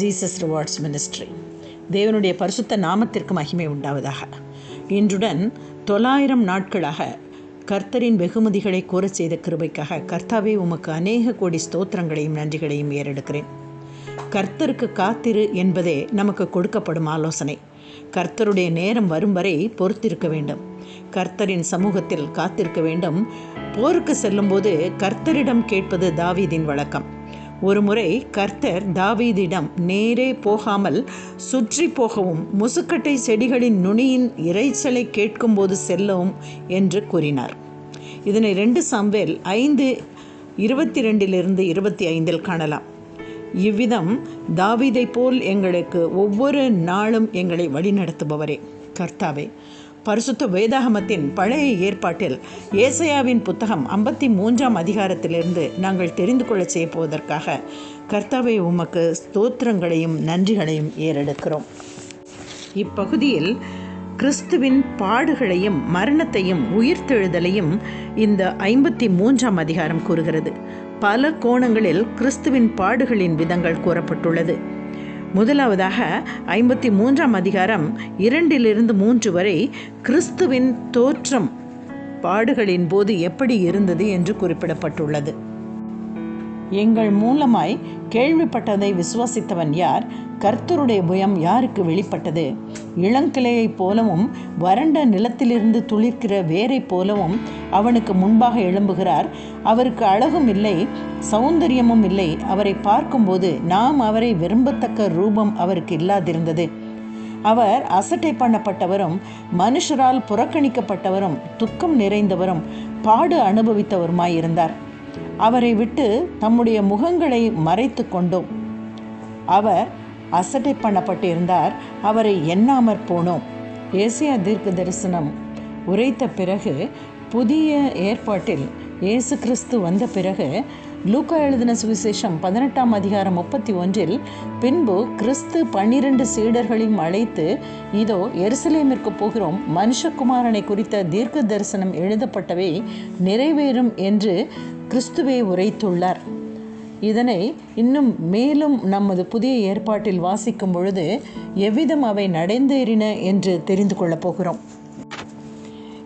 Jesus rewards ministry தேவனுடைய பரிசுத்த நாமத்திற்கு மகிமை உண்டாவதாக. இன்றுடன் தொள்ளாயிரம் நாட்களாக கர்த்தரின் வெகுமதிகளை கூறச் செய்த கிருபைக்காக கர்த்தாவே உமக்கு அநேக கோடி ஸ்தோத்திரங்களையும் நன்றிகளையும் ஏறெடுக்கிறேன். கர்த்தருக்கு காத்திரு என்பதே நமக்கு கொடுக்கப்படும் ஆலோசனை. கர்த்தருடைய நேரம் வரும் வரை பொறுத்திருக்க வேண்டும். கர்த்தரின் சமூகத்தில் காத்திருக்க வேண்டும். போருக்கு செல்லும்போது கர்த்தரிடம் கேட்பது தாவீதின் வழக்கம். ஒருமுறை கர்த்தர் தாவீதிடம் நேரே போகாமல் சுற்றி போகவும் முசுக்கட்டை செடிகளின் நுனியின் இறைச்சலை கேட்கும்போது செல்லவும் என்று கூறினார். இதனை ரெண்டு சாம்பேல் ஐந்து இருபத்தி ரெண்டிலிருந்து இருபத்தி ஐந்தில் காணலாம். இவ்விதம் தாவீதை போல் எங்களுக்கு ஒவ்வொரு நாளும் எங்களை வழிநடத்துபவரே. கர்த்தாவே பரிசுத்த வேதாகமத்தின் பழைய ஏற்பாட்டில் ஏசையாவின் புத்தகம் ஐம்பத்தி மூன்றாம் அதிகாரத்திலிருந்து நாங்கள் தெரிந்து கொள்ள செய்ய போவதற்காக கர்த்தாவை உமக்கு ஸ்தோத்திரங்களையும் நன்றிகளையும் ஏறெடுக்கிறோம். இப்பகுதியில் கிறிஸ்துவின் பாடுகளையும் மரணத்தையும் உயிர்த்தெழுதலையும் இந்த ஐம்பத்தி மூன்றாம் அதிகாரம் கூறுகிறது. பல கோணங்களில் கிறிஸ்துவின் பாடுகளின் விதங்கள் கூறப்பட்டுள்ளது. முதலாவதாக ஐம்பத்தி மூன்றாம் அதிகாரம் இரண்டிலிருந்து மூன்று வரை கிறிஸ்துவின் தோற்றம் பாடுகளின் போது எப்படி இருந்தது என்று குறிப்பிடப்பட்டுள்ளது. எங்கள் மூலமாய் கேள்விப்பட்டதை விசுவாசித்தவன் யார்? கர்த்தருடைய புயம் யாருக்கு வெளிப்பட்டது? இளங்கிளையைப் போலவும் வறண்ட நிலத்திலிருந்து துளிர்க்கிற வேரைப் போலவும் அவனுக்கு முன்பாக எழும்புகிறார். அவருக்கு அழகும் இல்லை சௌந்தரியமும் இல்லை. அவரை பார்க்கும்போது நாம் அவரை விரும்பத்தக்க ரூபம் அவருக்கு இல்லாதிருந்தது. அவர் அசட்டை பண்ணப்பட்டவரும் மனுஷரால் புறக்கணிக்கப்பட்டவரும் துக்கம் நிறைந்தவரும் பாடு அனுபவித்தவருமாயிருந்தார். அவரை விட்டு தம்முடைய முகங்களை மறைத்து கொண்டோம். அவர் அசட்டை பண்ணப்பட்டிருந்தார். அவரை எண்ணாமற் போனோம். ஏசியா தீர்க்க தரிசனம் உரைத்த பிறகு புதிய ஏற்பாட்டில் இயேசு கிறிஸ்து வந்த பிறகு லூக்கா எழுதின சுவிசேஷம் பதினெட்டாம் அதிகாரம் முப்பத்தி ஒன்றில் பின்பு கிறிஸ்து பன்னிரண்டு சீடர்களையும் அழைத்து இதோ எருசலேமிற்கு போகிறோம். மனுஷகுமாரனை குறித்த தீர்க்க தரிசனம் எழுதப்பட்டவை நிறைவேறும் என்று கிறிஸ்துவை உரைத்துள்ளார். இதனை இன்னும் மேலும் நமது புதிய ஏற்பாட்டில் வாசிக்கும் பொழுது எவ்விதம் அவை நடந்தேறின என்று தெரிந்து கொள்ளப் போகிறோம்.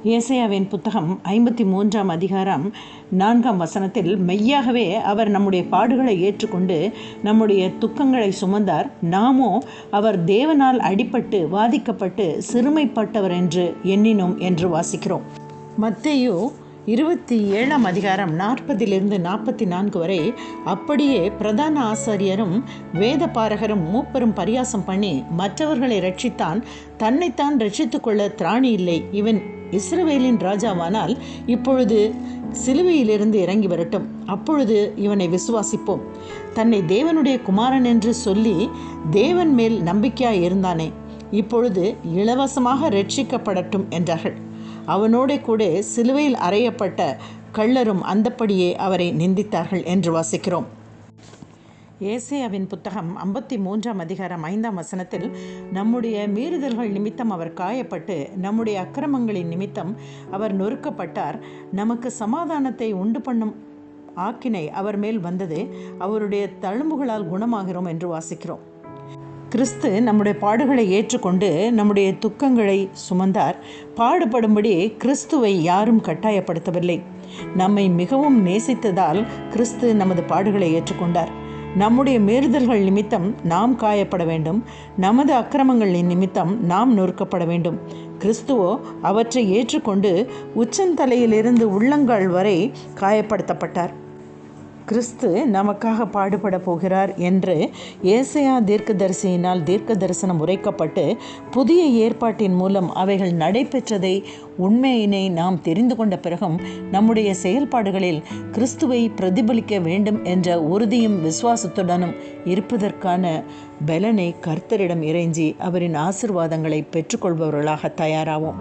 ஏசையாவின் புத்தகம் ஐம்பத்தி மூன்றாம் அதிகாரம் நான்காம் வசனத்தில் மெய்யாகவே அவர் நம்முடைய பாடுகளை ஏற்றுக்கொண்டு நம்முடைய துக்கங்களை சுமந்தார். நாமோ அவர் தேவனால் அடிபட்டு வாதிக்கப்பட்டு சிறுமைப்பட்டவர் என்று எண்ணினோம் என்று வாசிக்கிறோம். மத்தையோ இருபத்தி ஏழாம் அதிகாரம் நாற்பதிலிருந்து நாற்பத்தி நான்கு வரை அப்படியே பிரதான ஆசாரியரும் வேத பாரகரும் மூப்பரும் பரியாசம் பண்ணி மற்றவர்களை ரட்சித்தான் தன்னைத்தான் ரட்சித்து கொள்ள திராணி இல்லை. இவன் இஸ்ரவேலின் ராஜாவானால் இப்பொழுது சிலுவையிலிருந்து இறங்கி வரட்டும். அப்பொழுது இவனை விசுவாசிப்போம். தன்னை தேவனுடைய குமாரன் என்று சொல்லி தேவன் மேல் நம்பிக்கையாய் இருந்தானே. இப்பொழுது இலவசமாக ரட்சிக்கப்படட்டும் என்றார்கள். அவனோட கூட சிலுவையில் அறையப்பட்ட கள்ளரும் அந்தப்படியே அவரை நிந்தித்தார்கள் என்று வாசிக்கிறோம். ஏசையாவின் புத்தகம் ஐம்பத்தி மூன்றாம் அதிகாரம் ஐந்தாம் வசனத்தில் நம்முடைய மீறுதல்கள் நிமித்தம் அவர் காயப்பட்டு நம்முடைய அக்கிரமங்களின் நிமித்தம் அவர் நொறுக்கப்பட்டார். நமக்கு சமாதானத்தை உண்டு பண்ணும் ஆக்கினை அவர் மேல் வந்தது அவருடைய தழும்புகளால் குணமாகிறோம் என்று வாசிக்கிறோம். கிறிஸ்து நம்முடைய பாடுகளை ஏற்றுக்கொண்டு நம்முடைய துக்கங்களை சுமந்தார். பாடுபடும்படி கிறிஸ்துவை யாரும் கட்டாயப்படுத்தவில்லை. நம்மை மிகவும் நேசித்ததால் கிறிஸ்து நமது பாடுகளை ஏற்றுக்கொண்டார். நம்முடைய மீறுதல்கள் நிமித்தம் நாம் காயப்பட வேண்டும். நமது அக்கிரமங்களின் நிமித்தம் நாம் நொறுக்கப்பட வேண்டும். கிறிஸ்துவோ அவற்றை ஏற்றுக்கொண்டு உச்சந்தலையிலிருந்து உள்ளங்கால் வரை காயப்படுத்தப்பட்டார். கிறிஸ்து நமக்காக பாடுபட போகிறார் என்று ஏசையா தீர்க்கதரிசியினால் தீர்க்க தரிசனம் உரைக்கப்பட்டு புதிய ஏற்பாட்டின் மூலம் அவைகள் நடைபெற்றதை உண்மையினை நாம் தெரிந்து கொண்ட பிறகும் நம்முடைய செயல்பாடுகளில் கிறிஸ்துவை பிரதிபலிக்க வேண்டும் என்ற உறுதியும் விசுவாசத்துடனும் இருப்பதற்கான பலனை கர்த்தரிடம் இறைஞ்சி அவரின் ஆசிர்வாதங்களை பெற்றுக்கொள்பவர்களாக தயாராவோம்.